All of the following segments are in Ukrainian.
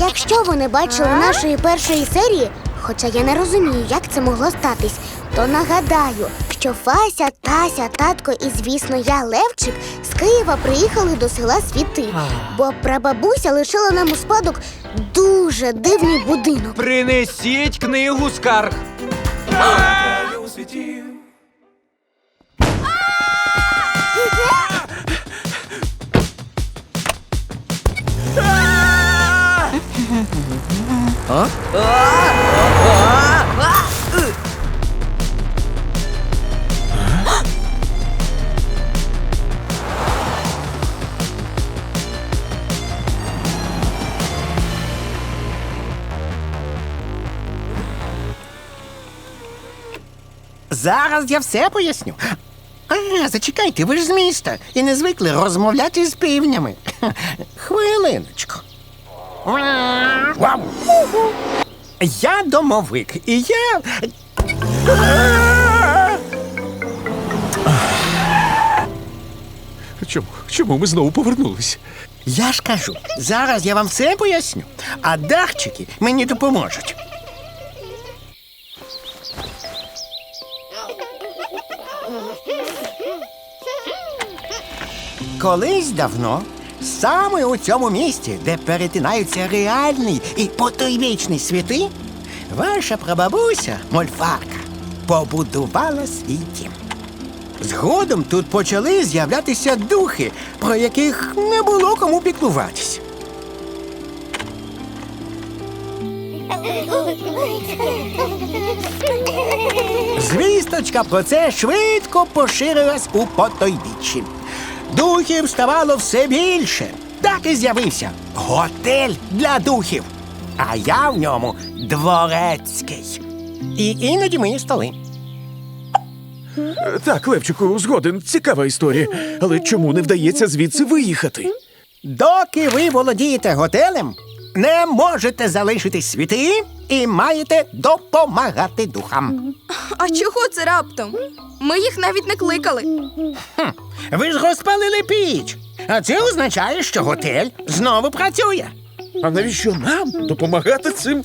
Якщо ви не бачили нашої першої серії, хоча я не розумію, як це могло статись, то нагадаю, що Фася, Тася, татко і, звісно, я, Левчик, з Києва приїхали до села Світи, бо прабабуся лишила нам у спадок дуже дивний будинок. Принесіть книгу скарг. Зараз я все поясню. А, зачекайте, ви ж з міста і не звикли розмовляти з півнями. Хвилиночку. Я домовик, і я. Чому? Чому ми знову повернулись? Я ж кажу, зараз я вам все поясню, а дахчики мені допоможуть. Колись давно, саме у цьому місці, де перетинаються реальний і потойбічний світи, ваша прабабуся, мольфарка, побудувала свій дім. Згодом тут почали з'являтися духи, про яких не було кому піклуватись. Звісточка про це швидко поширилась у потойбіччі. Духів ставало все більше. Так і з'явився готель для духів. А я в ньому дворецький. І іноді мої столи. Так, Левчику, згоден, цікава історія. Але чому не вдається звідси виїхати? Доки ви володієте готелем, не можете залишити світи і маєте допомагати духам. А чого це раптом? Ми їх навіть не кликали. Ви ж розпалили піч. А це означає, що готель знову працює. А навіщо нам допомагати цим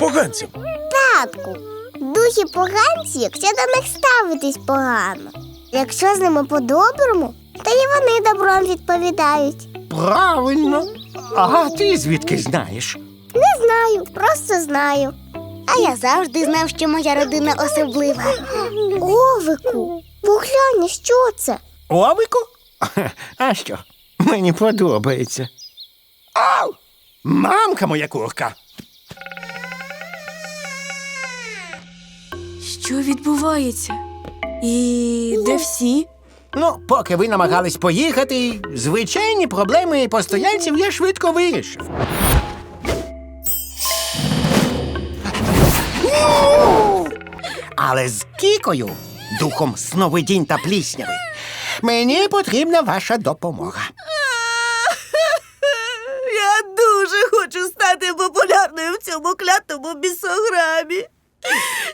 поганцям? Татку, духи поганці, якщо до них ставитись погано. Якщо з ними по-доброму, то і вони добром відповідають. Правильно. А ти звідки знаєш? Знаю, просто знаю. А я завжди знав, що моя родина особлива. Овику, поглянь, що це? Овику? А що? Мені подобається. Ау! Мамка моя курка. Що відбувається? І де всі? Ну, поки ви намагались поїхати, звичайні проблеми постояльців я швидко вирішив. Але з кікою, духом сновидінь та плісняви, мені потрібна ваша допомога. Я дуже хочу стати популярною в цьому клятому бісограмі.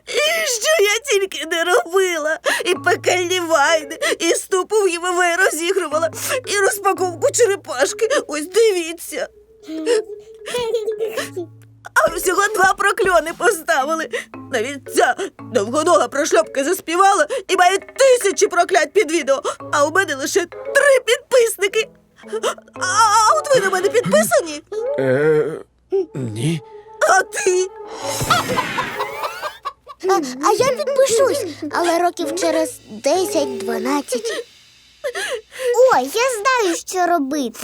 І що я тільки не робила, і пекельні вайни, і ступу в ГВВ розігрувала, і розпаковку черепашки. Ось Навіть ця довгонога прошльопка заспівала і має тисячі проклять під відео, а у мене лише три підписники. А, а от ви на мене підписані? Е, ні. А ти? А, а я підпишусь, але років через 10-12. Ой, я знаю, що робити.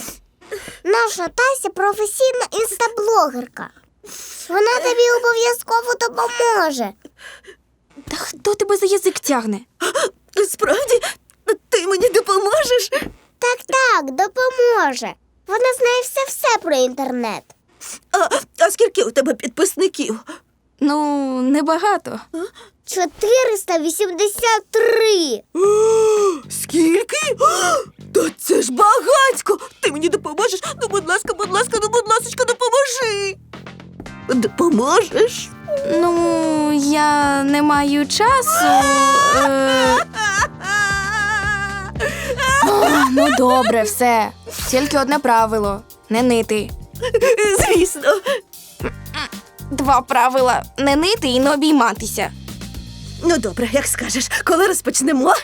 Наша Тася професійна інстаблогерка. Вона тобі обов'язково допоможе. Та хто тебе за язик тягне? Справді, ти мені допоможеш? Так, так, допоможе. Вона знає все-все про інтернет. А, а скільки у тебе підписників? Ну, небагато. 483. Скільки? Та це ж багатько! Ти мені допоможеш? Ну, будь ласка, будь ласка, ну, будь ласка, допоможи. Допоможеш? Ну, я не маю часу. Е... Ну добре, все. Тільки одне правило не нити. Звісно. Два правила не нити і не обійматися. Ну, добре, як скажеш, коли розпочнемо?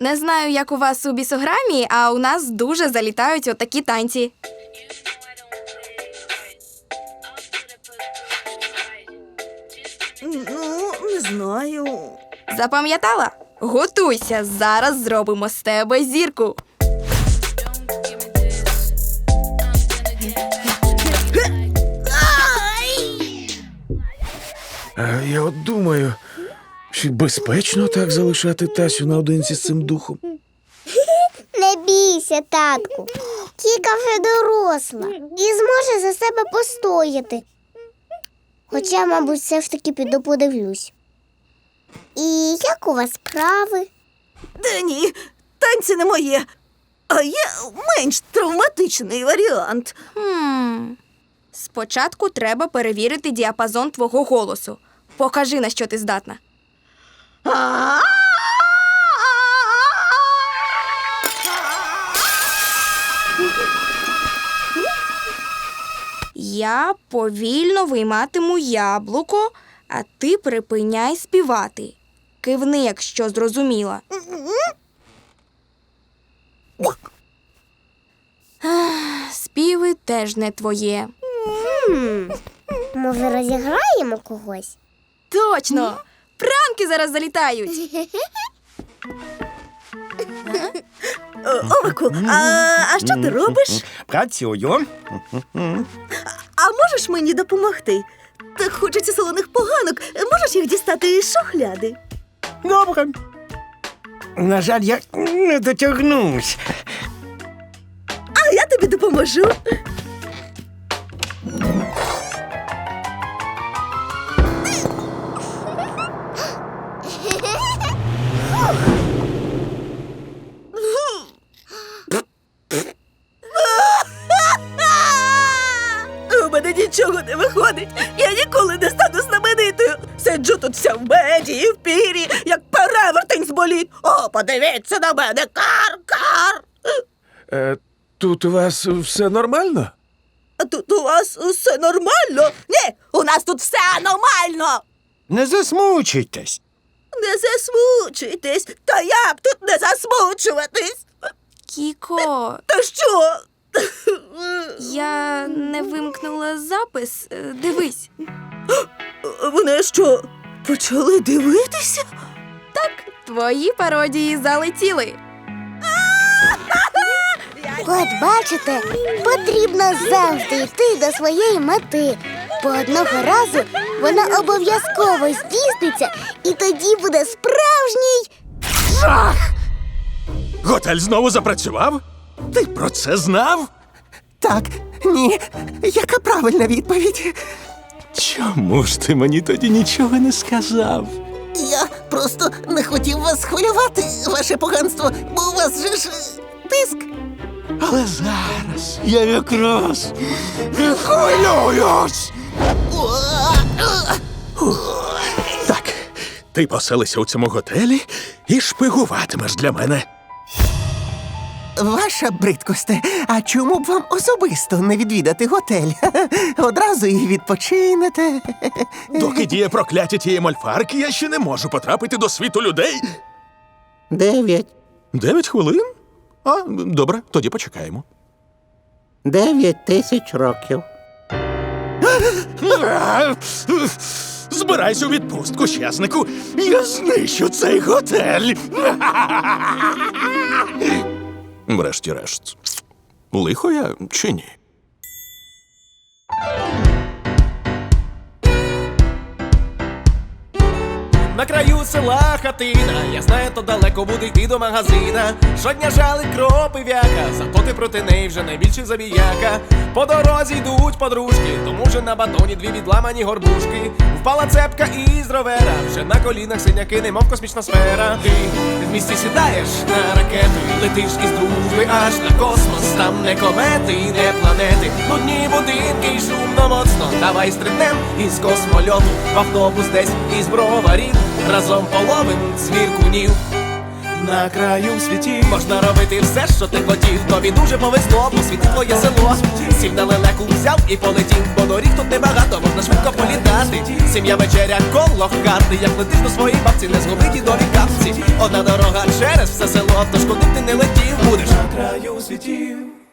Не знаю, як у вас у бісограмі, а у нас дуже залітають отакі танці. Знаю. Запам'ятала? Готуйся, зараз зробимо з тебе зірку. А я от думаю, чи безпечно так залишати Тасю наодинці з цим духом? Не бійся, татку. Кіка вже доросла і зможе за себе постояти. Хоча, мабуть, все ж таки піду подивлюсь. І як у вас справи? Та ні, танці не моє. А є менш травматичний варіант. Хм. Спочатку треба перевірити діапазон твого голосу. Покажи, на що ти здатна. Я повільно вийматиму яблуко, а ти припиняй співати. Кивни, якщо зрозуміла. Ах, Співи теж не твоє. Може, розіграємо когось? Точно! Пранки зараз залітають. Овику, а, а що ти робиш? Працюю. А можеш мені допомогти? Так хочеться солоних поганок. Можеш їх дістати із шухляди? Добре. На жаль, я не дотягнусь. А я тобі допоможу. Меді і в пірі, як перевертень з боліт. О, подивіться на мене, кар-кар. Е, тут у вас все нормально? Тут у вас усе нормально? Ні, у нас тут все нормально. Не засмучуйтесь. Не засмучуйтесь, та як тут не засмучуватись? Кіко, Та що? я не вимкнула запис. Е, Дивись. Вони що, почали дивитися? Так, Твої пародії залетіли. От бачите, потрібно завжди йти до своєї мети. Бо одного разу вона обов'язково здійсниться, і тоді буде справжній. Готель знову запрацював? Ти про це знав? Так, ні. Яка правильна відповідь? Чому ж ти мені тоді нічого не сказав? Я просто не хотів вас хвилювати, ваше поганство, бо у вас же ж тиск. Але зараз я якраз не хвилююсь. Так, ти поселися у цьому готелі і шпигуватимеш для мене. Ваша бридкосте, а чому б вам особисто не відвідати готель? Одразу і відпочинете. Доки діє прокляття тієї мольфарки, я ще не можу потрапити до світу людей. Дев'ять. Дев'ять хвилин? А, добре, тоді почекаємо. Дев'ять тисяч років. Збирайся у відпустку, щаснику. Я знищу цей готель. Врешті-решт. Лихо я чи ні? На краю села хатина, я знаю, то далеко буде йти до магазина. Щодня жали кропи в'яка, зато ти проти неї вже найбільший забіяка. По дорозі йдуть подружки, тому вже на батоні дві відламані горбушки. Впала цепка із ровера, вже на колінах синяки, немов космічна сфера. Ти в місті сідаєш на ракету, летиш із дружби аж на космос. Там не комети, не планети, нудні будинки й шумно моцно. Давай стрибнем із космольоту в автобус десь із броварів. Разом половим звіркунів. На краю світі можна робити все, що ти хотів. Тобі дуже повезло, бо світи твоє село. Сів на взяв і полетів, бо доріг тут небагато, можна швидко політати. Сім'я вечеря коло хати, як летиш до своїй бабці, не згуби дідові капці. Одна дорога через все село, тож куди ти не летів, будеш на краю світів.